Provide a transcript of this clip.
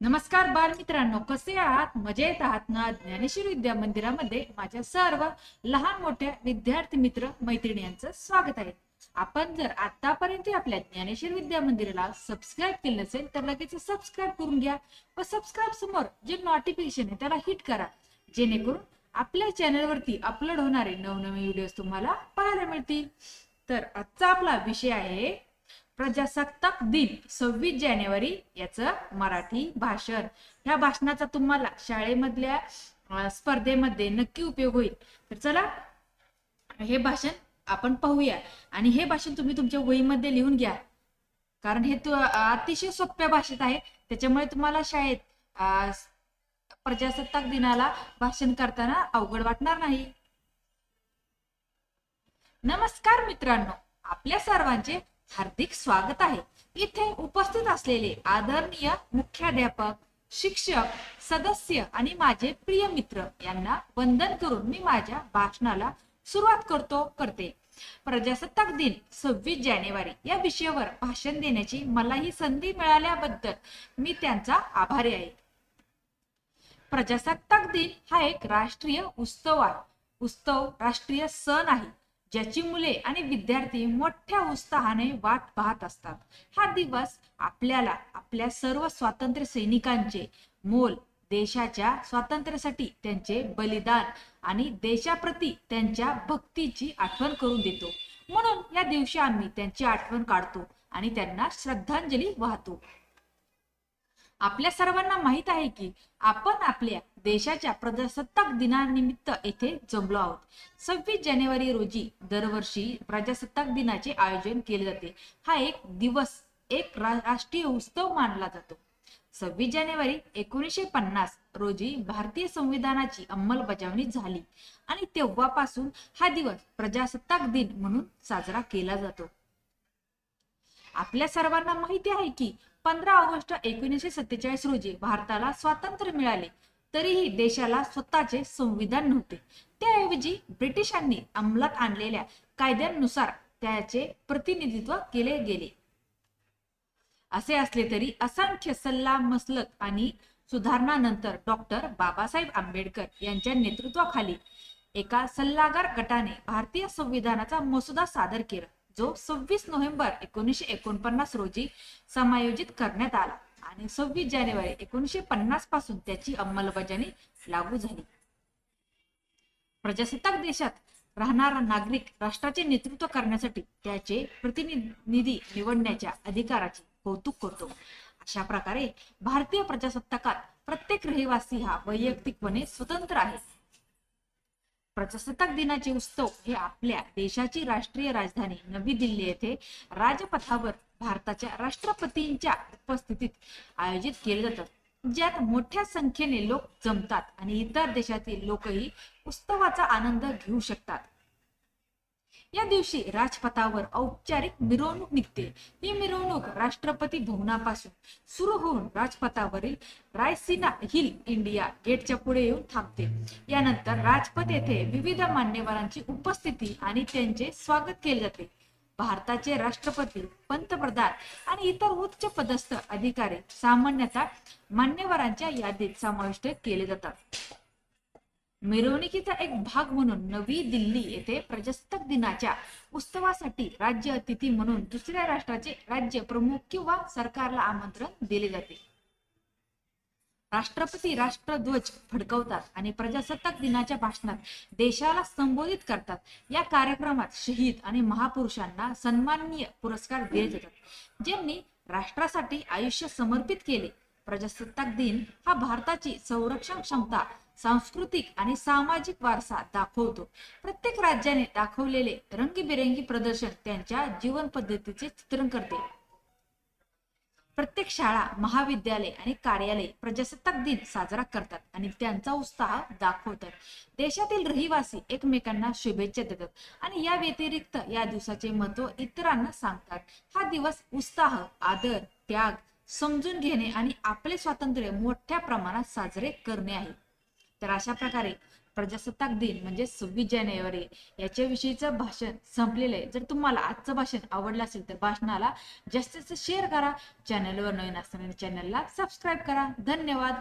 नमस्कार बालमित्रांनो कसे आहात? मजेत आहात ना? ज्ञानेश्वर विद्या मंदिरामध्ये माझ्या सर्व लहान मोठ्या विद्यार्थी मित्र मैत्रिणी यांचं स्वागत आहे. आपण जर आतापर्यंत आपल्या ज्ञानेश्वर विद्या मंदिराला सबस्क्राईब केलं नसेल तर लगेच सबस्क्राईब करून घ्या व सबस्क्राईब समोर जे नोटिफिकेशन आहे त्याला हिट करा. जेणेकरून आपल्या चॅनलवरती अपलोड होणारे नवनवीन व्हिडिओज तुम्हाला पाहायला मिळतील. तर आजचा आपला विषय आहे प्रजासत्ताक दिन सव्वीस जानेवारी याचं मराठी भाषण. ह्या भाषणाचा तुम्हाला शाळेमधल्या स्पर्धेमध्ये नक्की उपयोग होईल. तर चला हे भाषण आपण पाहूया. आणि हे भाषण तुम्ही तुमच्या वहीमध्ये लिहून घ्या. कारण हे तु- अतिशय सोप्या भाषेत आहे. त्याच्यामुळे तुम्हाला शाळेत प्रजासत्ताक दिनाला भाषण करताना अवघड वाटणार नाही. नमस्कार मित्रांनो. आपल्या सर्वांचे हार्दिक स्वागत आहे. इथे उपस्थित असलेले आदरणीय मुख्याध्यापक शिक्षक सदस्य आणि माझे प्रिय मित्र यांना वंदन करून मी माझ्या भाषणाला सुरुवात करतो करते. प्रजासत्ताक दिन सव्वीस जानेवारी या विषयावर भाषण देण्याची मला ही संधी मिळाल्याबद्दल मी त्यांचा आभारी आहे. प्रजासत्ताक दिन हा एक राष्ट्रीय उत्सव आहे. उत्सव राष्ट्रीय सण आहे. ज्याची मुले आणि विद्यार्थी मोठ्या उत्साहाने वाट पाहत असतात. हा दिवस आपल्याला आपल्या सर्व स्वातंत्र्य सैनिकांचे मोल देशाच्या स्वातंत्र्यासाठी त्यांचे बलिदान आणि देशाप्रती त्यांच्या भक्तीची आठवण करून देतो. म्हणून या दिवशी आम्ही त्यांची आठवण काढतो आणि त्यांना श्रद्धांजली वाहतो. आपल्या सर्वांना माहीत आहे की आपण आपल्या देशाच्या प्रजासत्ताक दिनानिमित्त येथे जमलो आहोत. सव्वीस जानेवारी रोजी दरवर्षी प्रजासत्ताक दिनाचे आयोजन केले जाते. हा एक दिवस एक राष्ट्रीय उत्सव मानला जातो. सव्वीस जानेवारी एकोणीसशे पन्नास रोजी भारतीय संविधानाची अंमलबजावणी झाली आणि तेव्हापासून हा दिवस प्रजासत्ताक दिन म्हणून साजरा केला जातो. आपल्या सर्वांना माहिती आहे की पंधरा ऑगस्ट एकोणीसशे सत्तेचाळीस रोजी भारताला स्वातंत्र्य मिळाले. तरीही देशाला स्वतःचे संविधान नव्हते. त्याऐवजी ब्रिटिशांनी अंमलात आणलेल्या कायद्यांनुसार त्याचे प्रतिनिधित्व केले गेले. असे असले तरी असंख्य सल्ला मसलत आणि सुधारणानंतर डॉक्टर बाबासाहेब आंबेडकर यांच्या नेतृत्वाखाली एका सल्लागार गटाने भारतीय संविधानाचा मसुदा सादर केला जो सव्वीस नोव्हेंबर एकोणीसशे एकोणपन्नास रोजी समायोजित करण्यात आला. आणि सव्वीस जानेवारी एकोणीसशे पन्नासपासून त्याची अंमलबजावणी लागू झाली. प्रजासत्ताक देशात राहणारा नागरिक राष्ट्राचे नेतृत्व करण्यासाठी त्याचे प्रतिनिधी निवडण्याच्या अधिकाराचे कौतुक करतो. अशा प्रकारे भारतीय प्रजासत्ताकात प्रत्येक रहिवासी हा वैयक्तिकपणे स्वतंत्र आहे. प्रजासत्ताक दिनाचे उत्सव हे आपल्या देशाची राष्ट्रीय राजधानी नवी दिल्ली येथे राजपथावर भारताच्या राष्ट्रपतींच्या उपस्थितीत आयोजित केले जातात ज्यात मोठ्या संख्येने लोक जमतात आणि इतर देशातील लोकही उत्सवाचा आनंद घेऊ शकतात. या दिवशी राजपथावर औपचारिक मिरवणूक निघते. ही मिरवणूक राष्ट्रपती भवनापासून सुरू होऊन राजपथावरील रायसीना हिल इंडिया गेटच्या पुढे येऊन थांबते. यानंतर राजपथ येथे विविध मान्यवरांची उपस्थिती आणि त्यांचे स्वागत केले जाते. भारताचे राष्ट्रपती पंतप्रधान आणि इतर उच्च पदस्थ अधिकारी सामान्यतः मान्यवरांच्या यादीत समाविष्ट केले जातात. मिरवणुकीचा एक भाग म्हणून नवी दिल्ली येथे प्रजासत्ताक दिनाच्या उत्सवासाठी राज्य अतिथी म्हणून दुसऱ्या राष्ट्राचे राज्य प्रमुख किंवा सरकारला आमंत्रण दिले जाते. राष्ट्रपती राष्ट्रध्वज फडकवतात आणि प्रजासत्ताक दिनाच्या भाषणात देशाला संबोधित करतात. या कार्यक्रमात शहीद आणि महापुरुषांना सन्माननीय पुरस्कार दिले जातात. ज्यांनी राष्ट्रासाठी आयुष्य समर्पित केले. प्रजासत्ताक दिन हा भारताची संरक्षण क्षमता सांस्कृतिक आणि सामाजिक वारसा दाखवतो. प्रत्येक राज्याने दाखवलेले रंगीबेरंगी प्रदर्शन त्यांच्या जीवन पद्धतीचे चित्रण करते. प्रत्येक शाळा महाविद्यालय आणि कार्यालय प्रजासत्ताक दिन साजरा करतात आणि त्यांचा उत्साह दाखवतात. देशातील रहिवासी एकमेकांना शुभेच्छा देतात आणि या व्यतिरिक्त या दिवसाचे महत्त्व इतरांना सांगतात. हा दिवस उत्साह आदर त्याग समजून घेणे आणि आपले स्वातंत्र्य मोठ्या प्रमाणात साजरे करणे आहे. तर अशा प्रकारे प्रजासत्ताक दिन म्हणजे सव्वीस जानेवारी याच्याविषयीचं भाषण संपलेलं आहे. जर तुम्हाला आजचं भाषण आवडलं असेल तर भाषणाला जास्तीत जास्त शेअर करा. चॅनलवर नवीन असताना चॅनलला सबस्क्राईब करा. धन्यवाद.